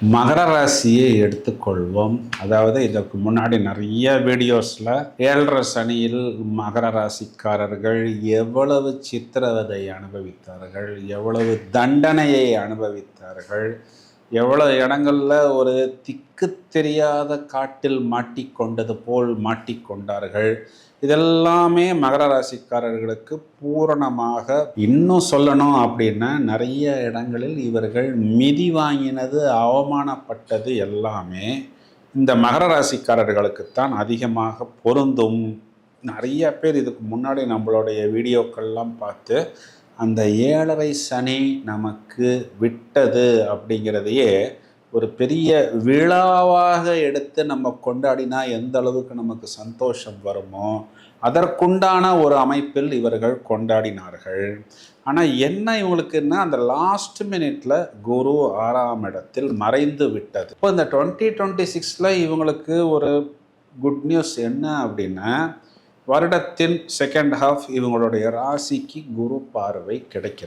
மகர ராசியை எடுத்துக்கொள்வோம். அதாவது இதற்கு முன்னாடி நிறைய வீடியோஸில் ஏழரை சனியில் மகர ராசிக்காரர்கள் எவ்வளவு சித்திரவதை அனுபவித்தார்கள் எவ்வளவு தண்டனையை அனுபவித்தார்கள் எவ்வளவு இடங்களில் ஒரு திக்கு தெரியாத காட்டில் மாட்டிக்கொண்டது போல் மாட்டிக்கொண்டார்கள் இதெல்லாமே மகர ராசிக்காரர்களுக்கு பூரணமாக இன்னும் சொல்லணும் அப்படின்னா நிறைய இடங்களில் இவர்கள் மிதி வாங்கினது அவமானப்பட்டது எல்லாமே இந்த மகர ராசிக்காரர்களுக்குத்தான் அதிகமாக பொருந்தும். நிறைய பேர் இதுக்கு முன்னாடி நம்மளுடைய வீடியோக்கள்லாம் பார்த்து அந்த ஏழரை சனி நமக்கு விட்டது அப்படிங்கிறதையே ஒரு பெரிய விழாவாக எடுத்து நம்ம கொண்டாடினா எந்த அளவுக்கு நமக்கு சந்தோஷம் வருமோ அதற்குண்டான ஒரு அமைப்பில் இவர்கள் கொண்டாடினார்கள். ஆனால் என்ன இவங்களுக்குன்னா அந்த லாஸ்ட் மினிட்ல குரு ஆறாம் இடத்தில் மறைந்து விட்டது. இப்போ இந்த டுவெண்ட்டி டுவெண்ட்டி சிக்ஸில் இவங்களுக்கு ஒரு குட் நியூஸ் என்ன அப்படின்னா வருடத்தின் செகண்ட் ஹாஃப் இவங்களுடைய ராசிக்கு குரு பார்வை கிடைக்கிறது.